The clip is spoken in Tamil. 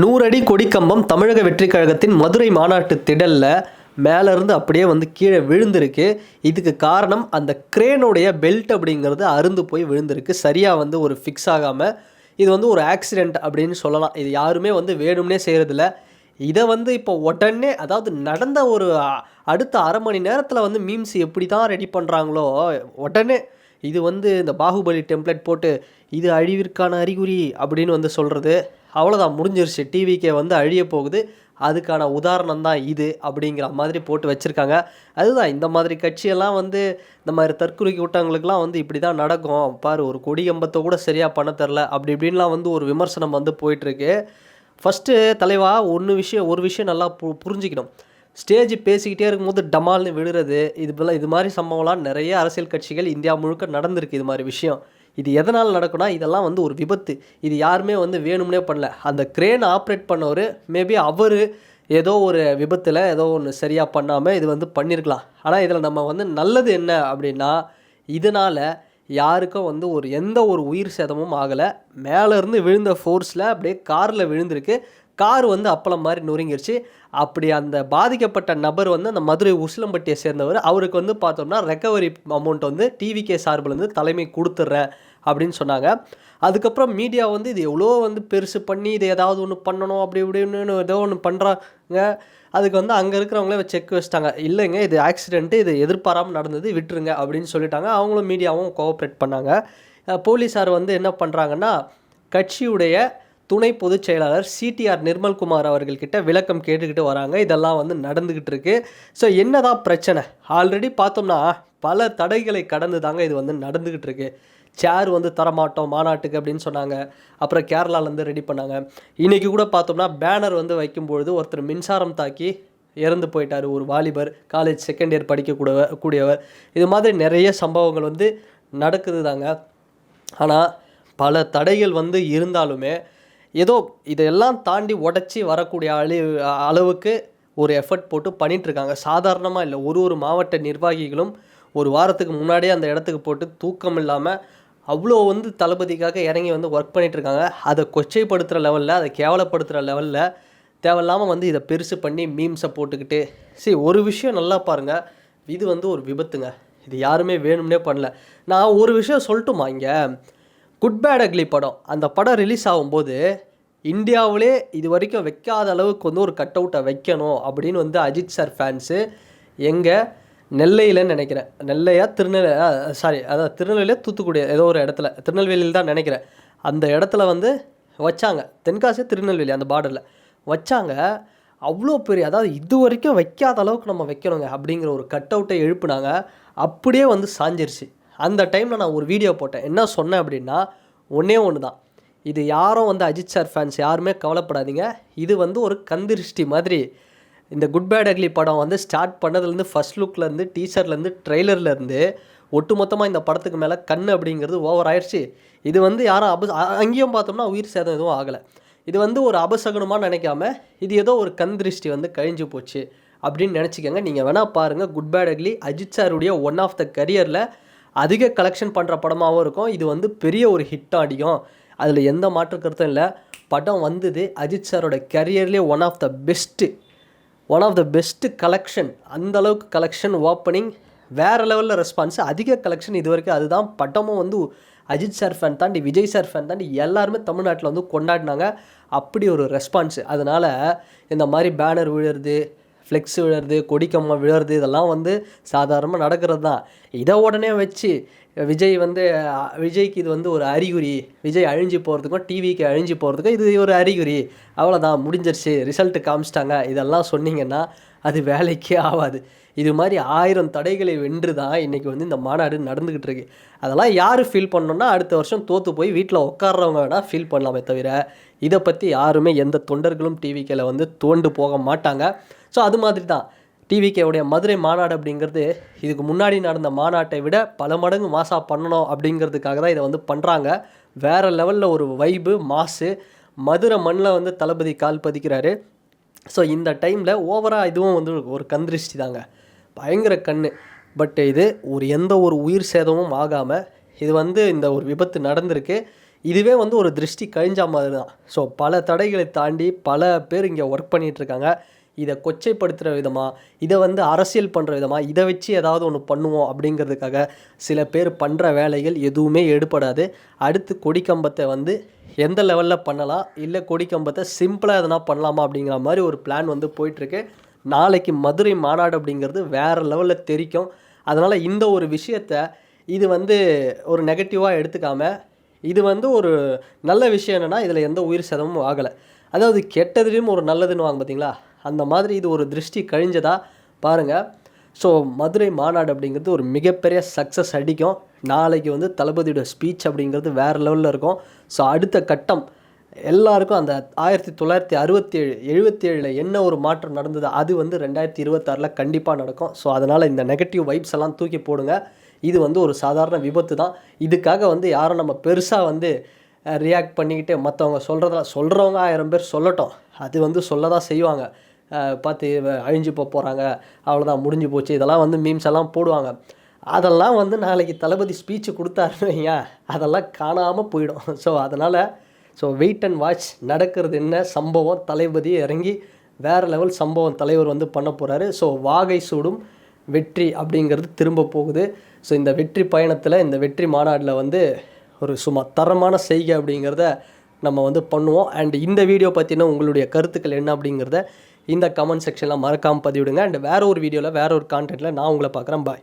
நூறடி கொடிக்கம்பம் தமிழக வெற்றிக் கழகத்தின் மதுரை மாநாட்டு திடலில் மேலேருந்து அப்படியே வந்து கீழே விழுந்திருக்கு. இதுக்கு காரணம் அந்த கிரேனுடைய பெல்ட் அப்படிங்கிறது அருந்து போய் விழுந்திருக்கு. சரியாக வந்து ஒரு ஃபிக்ஸ் ஆகாமல் இது வந்து ஒரு ஆக்சிடெண்ட் அப்படின்னு சொல்லலாம். இது யாருமே வந்து வேணும்னே செய்கிறதில்ல இதை வந்து இப்போ உடனே அதாவது நடந்த ஒரு அடுத்த அரை மணி நேரத்தில் வந்து மீம்ஸ் எப்படி தான் ரெடி பண்ணுறாங்களோ உடனே இது வந்து இந்த பாகுபலி டெம்ப்ளேட் போட்டு இது அழிவிற்கான அறிகுறி அப்படின்னு வந்து சொல்கிறது அவ்வளோதான் முடிஞ்சிருச்சு. டிவிக்கே வந்து அழிய போகுது. அதுக்கான உதாரணம் தான் இது அப்படிங்கிற மாதிரி போட்டு வச்சுருக்காங்க. அதுதான் இந்த மாதிரி கட்சியெல்லாம் வந்து இந்த மாதிரி தற்கொலை கூட்டங்களுக்கெல்லாம் வந்து இப்படி தான் நடக்கும். பாரு ஒரு கொடி கம்பத்தை கூட சரியாக பண்ண தெரில அப்படி இப்படின்லாம் வந்து ஒரு விமர்சனம் வந்து போயிட்டுருக்கு. ஃபஸ்ட்டு தலைவா ஒன்று விஷயம் ஒரு விஷயம் நல்லா பு புரிஞ்சிக்கணும். ஸ்டேஜ் பேசிக்கிட்டே இருக்கும்போது டமால்னு விழுறது இது இது மாதிரி சம்பவம்லாம் நிறைய அரசியல் கட்சிகள் இந்தியா முழுக்க நடந்திருக்கு இது மாதிரி விஷயம். இது எதனால் நடக்கும்னா இதெல்லாம் வந்து ஒரு விபத்து. இது யாருமே வந்து வேணும்னே பண்ணல. அந்த கிரேன் ஆப்ரேட் பண்ணவர் மேபி அவர் ஏதோ ஒரு விபத்தில் ஏதோ ஒன்று சரியாக பண்ணாமல் இது வந்து பண்ணியிருக்கலாம் ஆனால் இதில் நம்ம வந்து நல்லது என்ன அப்படின்னா இதனால் யாருக்கும் வந்து ஒரு எந்த ஒரு உயிர் சேதமும் ஆகலை. மேலேருந்து விழுந்த ஃபோர்ஸில் அப்படியே காரில் விழுந்திருக்கு. கார் வந்து அப்பளம் மாதிரி நொறுங்கிருச்சு. அப்படி அந்த பாதிக்கப்பட்ட நபர் வந்து அந்த மதுரை உசிலம்பட்டியை சேர்ந்தவர். அவருக்கு வந்து பார்த்தோம்னா ரெக்கவரி அமௌண்ட் வந்து டிவிகே சார்பிலேருந்து தலைமை கொடுத்துட்றேன் அப்படின்னு சொன்னாங்க. அதுக்கப்புறம் மீடியா வந்து இது எவ்வளோ வந்து பெருசு பண்ணி இது ஏதாவது ஒன்று பண்ணணும் அப்படி இப்படின்னு ஏதோ ஒன்று பண்ணுறாங்க அதுக்கு வந்து அங்கே இருக்கிறவங்களே செக் வச்சிட்டாங்க. இல்லைங்க இது ஆக்சிடென்ட்டு இது எதிர்பாராமல் நடந்தது விட்டுருங்க அப்படின்னு சொல்லிட்டாங்க. அவங்களும் மீடியாவும் கோஆப்ரேட் பண்ணாங்க. போலீஸார் வந்து என்ன பண்ணுறாங்கன்னா கட்சியுடைய துணை பொதுச் செயலாளர் சிடிஆர் நிர்மல்குமார் அவர்கள்கிட்ட விளக்கம் கேட்டுக்கிட்டு வராங்க. இதெல்லாம் வந்து நடந்துக்கிட்டு இருக்கு. ஸோ என்னதான் பிரச்சனை? ஆல்ரெடி பார்த்தோம்னா பல தடைகளை கடந்து தாங்க இது வந்து நடந்துக்கிட்டு இருக்கு. சேர் வந்து தரமாட்டோம் மாநாட்டுக்கு அப்படின்னு சொன்னாங்க. அப்புறம் கேரளாலேருந்து ரெடி பண்ணாங்க. இன்றைக்கி கூட பார்த்தோம்னா பேனர் வந்து வைக்கும்பொழுது ஒருத்தர் மின்சாரம் தாக்கி இறந்து போயிட்டார். ஒரு வாலிபர் காலேஜ் செகண்ட் இயர் படிக்கக்கூடவர் கூடியவர். இது மாதிரி நிறைய சம்பவங்கள் வந்து நடக்குது தாங்க. ஆனால் பல தடைகள் வந்து இருந்தாலுமே ஏதோ இதையெல்லாம் தாண்டி உடச்சி வரக்கூடிய அளி அளவுக்கு ஒரு எஃபர்ட் போட்டு பண்ணிகிட்ருக்காங்க சாதாரணமாக இல்லை ஒரு ஒரு மாவட்ட நிர்வாகிகளும் ஒரு வாரத்துக்கு முன்னாடியே அந்த இடத்துக்கு போட்டு தூக்கம் இல்லாமல் அவ்வளோ வந்து தளபதிக்காக இறங்கி வந்து ஒர்க் பண்ணிகிட்ருக்காங்க இருக்காங்க அதை கொச்சைப்படுத்துகிற லெவலில் அதை கேவலப்படுத்துகிற லெவலில் தேவையில்லாமல் வந்து இதை பெருசு பண்ணி மீம்ஸை போட்டுக்கிட்டு சரி ஒரு விஷயம் நல்லா பாருங்கள் இது வந்து ஒரு விபத்துங்க. இது யாருமே வேணும்னே பண்ணல. நான் ஒரு விஷயம் சொல்லட்டுமா இங்கே? குட் பேட் அக்லி படம். அந்த படம் ரிலீஸ் ஆகும்போது இந்தியாவிலே இது வரைக்கும் வைக்காத அளவுக்கு வந்து ஒரு கட் அவுட்டை வைக்கணும் அப்படின்னு வந்து அஜித் சார் ஃபேன்ஸு எங்கே நெல்லையிலன்னு நினைக்கிறேன். நெல்லையா திருநெல்வேலி சாரி அதான் திருநெல்வேலியா தூத்துக்குடி ஏதோ ஒரு இடத்துல திருநெல்வேலியில் தான் நினைக்கிறேன். அந்த இடத்துல வந்து வச்சாங்க. தென்காசி திருநெல்வேலி அந்த பார்டரில் வச்சாங்க. அவ்வளோ பெரிய அதாவது இது வரைக்கும் வைக்காத அளவுக்கு நம்ம வைக்கணுங்க அப்படிங்கிற ஒரு கட் அவுட்டை எழுப்புனாங்க. அப்படியே வந்து சாஞ்சிருச்சு. அந்த டைமில் நான் ஒரு வீடியோ போட்டேன். என்ன சொன்னேன் அப்படின்னா ஒன்றே ஒன்று தான் இது யாரும் வந்து அஜித் சார் ஃபேன்ஸ் யாருமே கவலைப்படாதீங்க. இது வந்து ஒரு கந்திருஷ்டி மாதிரி. இந்த குட் பேட் அக்லி படம் வந்து ஸ்டார்ட் பண்ணதுலேருந்து ஃபர்ஸ்ட் லுக்லேருந்து டீசர்லேருந்து ட்ரெய்லர்லேருந்து ஒட்டுமொத்தமாக இந்த படத்துக்கு மேலே கண் அப்படிங்கிறது ஓவர் ஆயிடுச்சு இது வந்து யாரும் அப அங்கேயும் பார்த்தோம்னா உயிர் சேதம் எதுவும் ஆகலை. இது வந்து ஒரு அபசகனமாக நினைக்காம இது ஏதோ ஒரு கண் திருஷ்டி வந்து கழிஞ்சு போச்சு அப்படின்னு நினச்சிக்கோங்க. நீங்கள் வேணால் பாருங்கள் குட் பேட் அக்லி அஜித் சாருடைய ஒன் ஆஃப் த கரியரில் அதிக கலெக்ஷன் பண்ணுற படமாகவும் இருக்கும். இது வந்து பெரிய ஒரு ஹிட் அடிக்கும் அதில் எந்த மாற்று கருத்தும் இல்லை. படம் வந்தது அஜித் சாரோட கரியர்லேயே one of the best one of the best collection அந்த அளவுக்கு கலெக்ஷன் ஓப்பனிங் வேறு லெவலில் ரெஸ்பான்ஸு அதிக கலெக்ஷன் இது வரைக்கும் அதுதான். படமும் வந்து அஜித் சார் ஃபேன் தாண்டி விஜய் சார் ஃபேன் தாண்டி எல்லாருமே தமிழ்நாட்டில் வந்து கொண்டாடினாங்க. அப்படி ஒரு ரெஸ்பான்ஸ் அதனால் இந்த மாதிரி பேனர் விழுறது ஃப்ளெக்ஸ் விழுறது கொடிக்கம்மா விழுறது இதெல்லாம் வந்து சாதாரணமாக நடக்கிறது தான் இதை உடனே வச்சு விஜய் வந்து விஜய்க்கு இது வந்து ஒரு அறிகுறி. விஜய் அழிஞ்சு போகிறதுக்கும் டிவிக்கு அழிஞ்சு போகிறதுக்கும் இது ஒரு அறிகுறி. அவ்வளோதான் முடிஞ்சிருச்சு. ரிசல்ட்டு காமிச்சிட்டாங்க. இதெல்லாம் சொன்னீங்கன்னா அது வேலைக்கே ஆகாது. இது மாதிரி ஆயிரம் தடைகளை வென்று தான் இன்றைக்கி வந்து இந்த மாநாடு நடந்துக்கிட்டு இருக்கு. அதெல்லாம் யார் ஃபீல் பண்ணோன்னா அடுத்த வருஷம் தோற்று போய் வீட்டில் உட்காடுறவங்க வேணால் ஃபீல் பண்ணலாமே தவிர இதை பற்றி யாருமே எந்த தொண்டர்களும் டிவிக்கில் வந்து தோண்டு போக மாட்டாங்க. ஸோ அது மாதிரி தான் டிவிகேவுடைய மதுரை மாநாடு அப்படிங்கிறது இதுக்கு முன்னாடி நடந்த மாநாட்டை விட பல மடங்கு மாசாக பண்ணணும் அப்படிங்கிறதுக்காக தான் இதை வந்து பண்ணுறாங்க வேறு லெவலில் ஒரு வைபு மாசு மதுரை மண்ணில் வந்து தளபதி கால் பதிக்கிறாரு. ஸோ இந்த டைமில் ஓவராக இதுவும் வந்து ஒரு கந்திருஷ்டி தாங்க. பயங்கர கண் பட் இது ஒரு எந்த ஒரு உயிர் சேதமும் ஆகாமல் இது வந்து இந்த ஒரு விபத்து நடந்திருக்கு. இதுவே வந்து ஒரு திருஷ்டி கழிஞ்ச மாதிரி தான். ஸோ பல தடைகளை தாண்டி பல பேர் இங்கே ஒர்க் பண்ணிகிட்ருக்காங்க இருக்காங்க. இதை கொச்சைப்படுத்துகிற விதமாக இதை வந்து அரசியல் பண்ணுற விதமாக இதை வச்சு ஏதாவது ஒன்று பண்ணுவோம் அப்படிங்கிறதுக்காக சில பேர் பண்ணுற வேலைகள் எதுவுமே எடுபடாது. அடுத்து கொடிக்கம்பத்தை வந்து எந்த லெவலில் பண்ணலாம்? இல்லை கொடிக்கம்பத்தை சிம்பிளாக எதனா பண்ணலாமா அப்படிங்கிற மாதிரி ஒரு பிளான் வந்து போயிட்டுருக்கு. நாளைக்கு மதுரை மாநாடு அப்படிங்கிறது வேறு லெவலில் தெரிக்கும். அதனால் இந்த ஒரு விஷயத்தை இது வந்து ஒரு நெகட்டிவாக எடுத்துக்காமல் இது வந்து ஒரு நல்ல விஷயம் என்னென்னா இதில் எந்த உயிர் சேதமும் ஆகலை. அதாவது கெட்டதுலேயும் ஒரு நல்லதுன்னு வாங்க பார்த்தீங்களா அந்த மாதிரி இது ஒரு திருஷ்டி கழிஞ்சதா பாருங்கள் ஸோ மதுரை மாநாடு அப்படிங்கிறது ஒரு மிகப்பெரிய சக்ஸஸ் அடிக்கும். நாளைக்கு வந்து தளபதியோட ஸ்பீச் அப்படிங்கிறது வேறு லெவலில் இருக்கும். ஸோ அடுத்த கட்டம் எல்லாருக்கும் அந்த ஆயிரத்தி தொள்ளாயிரத்தி அறுபத்தி ஏழு எழுபத்தி ஏழில் என்ன ஒரு மாற்றம் நடந்தது அது வந்து ரெண்டாயிரத்தி இருபத்தாறில் கண்டிப்பாக நடக்கும். ஸோ அதனால் இந்த நெகட்டிவ் வைப்ஸ் எல்லாம் தூக்கி போடுங்க. இது வந்து ஒரு சாதாரண விபத்து தான். இதுக்காக வந்து யாரும் நம்ம பெருசாக வந்து ரியாக்ட் பண்ணிக்கிட்டு மற்றவங்க சொல்கிறதெல்லாம் சொல்கிறவங்க ஆயிரம் பேர் சொல்லட்டும். அது வந்து சொல்ல தான் செய்வாங்க. பார்த்து அழிஞ்சு போக போகிறாங்க அவ்வளோதான் முடிஞ்சு போச்சு. இதெல்லாம் வந்து மீம்ஸ் எல்லாம் போடுவாங்க. அதெல்லாம் வந்து நாளைக்கு தளபதி ஸ்பீச்சு கொடுத்தாருன்னு அதெல்லாம் காணாமல் போயிடும். ஸோ அதனால் ஸோ வெயிட் அண்ட் வாட்ச் நடக்கிறது என்ன? சம்பவம் தளபதி இறங்கி வேறு லெவல் சம்பவம் தலைவர் வந்து பண்ண போகிறாரு ஸோ வாகை சூடும் வெற்றி அப்படிங்கிறது திரும்ப போகுது. ஸோ இந்த வெற்றி பயணத்தில் இந்த வெற்றி மாநாட்டில் வந்து ஒரு சும்மா தரமான செய்கை அப்படிங்கிறத நம்ம வந்து பண்ணுவோம். அண்ட் இந்த வீடியோ பார்த்தீங்கன்னா உங்களுடைய கருத்துக்கள் என்ன அப்படிங்கிறத இந்த கமெண்ட் செக்ஷனில் மறக்காமல் பதிவிடுங்க. அண்ட் வேற ஒரு வீடியோவில் வேற ஒரு கான்டென்ட்டில் நான் உங்களை பார்க்குறேன். பாய்